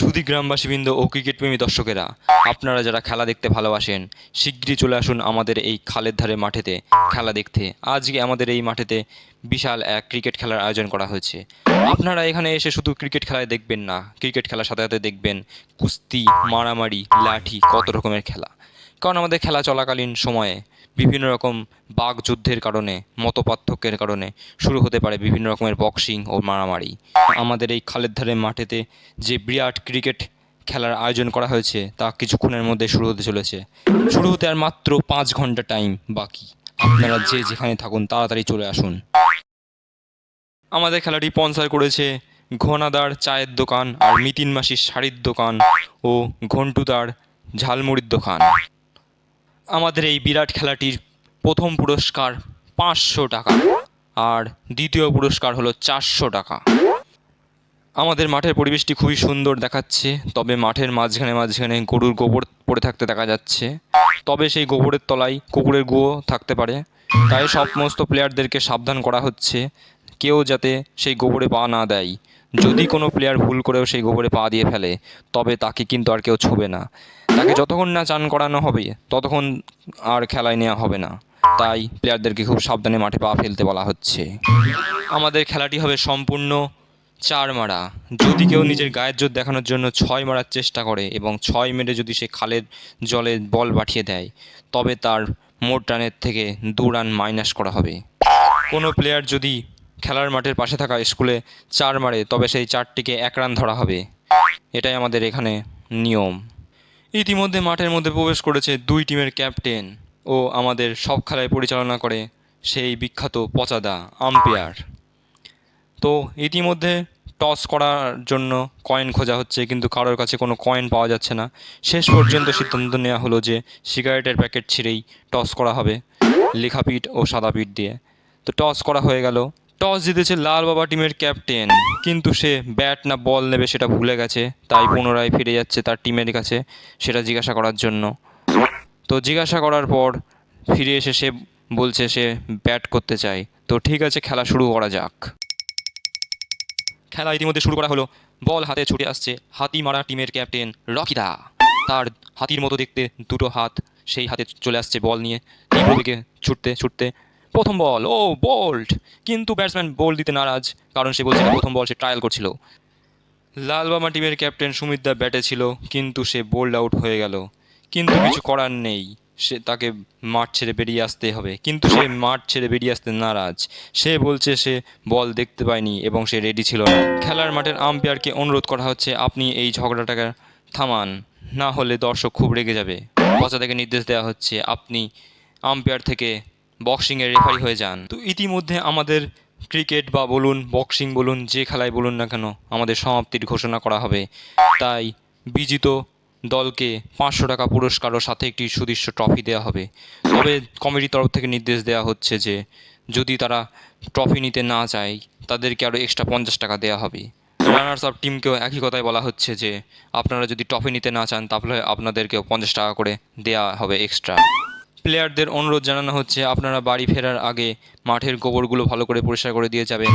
সুধী গ্রামবাসীবৃন্দ ও ক্রিকেটপ্রেমী দর্শকেরা, আপনারা যারা খেলা দেখতে ভালোবাসেন শীঘ্রই চলে আসুন আমাদের এই খালের ধারে মাঠেতে খেলা দেখতে। আজকে আমাদের এই মাঠেতে বিশাল এক ক্রিকেট খেলার আয়োজন করা হয়েছে। আপনারা এখানে এসে শুধু ক্রিকেট খেলায় দেখবেন না, ক্রিকেট খেলার সাথে সাথে দেখবেন কুস্তি, মারামারি, লাঠি, কত রকমের খেলা। কারণ আমাদের খেলা চলাকালীন সময়ে বিভিন্ন রকম বাঘ যুদ্ধের কারণে, মতপার্থক্যের কারণে শুরু হতে পারে বিভিন্ন রকমের বক্সিং ও মারামারি। আমাদের এই খালের ধারে মাঠেতে যে বিরাট ক্রিকেট খেলার আয়োজন করা হয়েছে, তা কিছুক্ষণের মধ্যে শুরু হতে চলেছে। শুরু হতে আর মাত্র পাঁচ ঘণ্টা টাইম বাকি। আপনারা যে যেখানে থাকুন, তাড়াতাড়ি চলে আসুন। আমাদের খেলাটি স্পন্সর করেছে ঘনাদার চায়ের দোকান আর মিতিন মাসির শাড়ির দোকান ও ঘন্টুদার ঝালমুড়ির দোকান। আমাদের এই বিরাট খেলাটির প্রথম পুরস্কার পাঁচশো টাকা আর দ্বিতীয় পুরস্কার হলো চারশো টাকা। আমাদের মাঠের পরিবেশটি খুবই সুন্দর দেখাচ্ছে, তবে মাঠের মাঝখানে মাঝখানে গরুর গোবর পড়ে থাকতে দেখা যাচ্ছে। তবে সেই গোবরের তলায় কুকুরের গুঁয়ো থাকতে পারে। তাই সমস্ত প্লেয়ারদেরকে সাবধান করা হচ্ছে, কেউ যাতে সেই গোবরে পা না দেয়। যদি কোনো প্লেয়ার ভুল করেও সেই গোবরে পা দিয়ে ফেলে, তবে তাকে কিন্তু আর কেউ ছুবে না। তাকে যতক্ষণ না চান করানো হবে ততক্ষণ আর খেলায় নেওয়া হবে না। তাই প্লেয়ারদেরকে খুব সাবধানে মাঠে পা ফেলতে বলা হচ্ছে। আমাদের খেলাটি হবে সম্পূর্ণ চার মারা। যদি কেউ নিজের গায়ের জোর দেখানোর জন্য ছয় মারার চেষ্টা করে এবং ছয় মেরে যদি সে খালের জলে বল পাঠিয়ে দেয় তবে তার মোট রানের থেকে দু রান মাইনাস করা হবে। কোনো প্লেয়ার যদি খেলার মাঠের পাশে থাকা স্কুলে চার মারে তবে সেই চারটিকে এক রান ধরা হবে। এটাই আমাদের এখানে নিয়ম। ইতিমধ্যে মাঠের মধ্যে প্রবেশ করেছে দুই টিমের ক্যাপ্টেন ও আমাদের সব খেলায় পরিচালনা করে সেই বিখ্যাত পচাদা আম্পায়ার। তো ইতিমধ্যে টস করার জন্য কয়েন খোঁজা হচ্ছে, কিন্তু কারোর কাছে কোনো কয়েন পাওয়া যাচ্ছে না। শেষ পর্যন্ত সিদ্ধান্ত নেওয়া হলো যে সিগারেটের প্যাকেট ছিঁড়েই টস করা হবে লেখা পিঠ ও সাদা পিঠ দিয়ে। তো টস করা হয়ে গেল। টস জিতেছে লাল বাবা টিমের ক্যাপ্টেন। কিন্তু সে ব্যাট না বল নেবে সেটা ভুলে গেছে, তাই পুনরায় ফিরে যাচ্ছে তার টিমের কাছে সেটা জিজ্ঞাসা করার জন্য। তো জিজ্ঞাসা করার পর ফিরে এসে সে বলছে সে ব্যাট করতে চায়। তো ঠিক আছে, খেলা শুরু করা যাক। খেলা ইতিমধ্যে শুরু করা হলো। বল হাতে ছুটে আসছে হাতি মারা টিমের ক্যাপ্টেন রকিদা তার হাতির মতো দেখতে দুটো হাত, সেই হাতে চলে আসছে বল নিয়ে। তীব্র দিকে ছুটতে ছুটতে প্রথম বল, ও বোল্ড। কিন্তু ব্যাটসম্যান বল দিতে নারাজ, কারণ সে বলছিল প্রথম বল সে ট্রায়াল করছিল। লালবামা টিমের ক্যাপ্টেন সুমিত দা ব্যাটে ছিল, কিন্তু সে বোল্ড আউট হয়ে গেল। কিন্তু কিছু করার নেই, সে তাকে মাঠ ছেড়ে বেরিয়ে আসতে হবে। কিন্তু সে মাঠ ছেড়ে বেরিয়ে আসতে নারাজ। সে বলছে সে বল দেখতে পায়নি এবং সে রেডি ছিল না। খেলার মাঠের আম্পায়ারকে অনুরোধ করা হচ্ছে, আপনি এই ঝগড়াটাকে থামান। না হলে দর্শক খুব রেগে যাবে। বসা থেকে নির্দেশ দেওয়া হচ্ছে, আপনি আম্পায়ার থেকে বক্সিংয়ের রেফারি হয়ে যান। তো ইতিমধ্যে আমাদের ক্রিকেট বা বলুন বক্সিং বলুন যে খেলায় বলুন না কেন, আমাদের সমাপ্তির ঘোষণা করা হবে। তাই বিজিত দলকে পাঁচশো টাকা পুরস্কার ও সাথে একটি সুদৃশ্য ট্রফি দেওয়া হবে। তবে কমিটির তরফ থেকে নির্দেশ দেওয়া হচ্ছে যে, যদি তারা ট্রফি নিতে না চায়, তাদেরকে আরও এক্সট্রা পঞ্চাশ টাকা দেওয়া হবে। রানার্স অফ টিমকেও একই কথাই বলা হচ্ছে যে, আপনারা যদি ট্রফি নিতে না চান, তাহলে আপনাদেরকেও পঞ্চাশ টাকা করে দেওয়া হবে এক্সট্রা প্লেয়ারদের অনুরোধ জানানো হচ্ছে, আপনারা বাড়ি ফেরার আগে মাঠের গোবরগুলো ভালো করে পরিষ্কার করে দিয়ে যাবেন।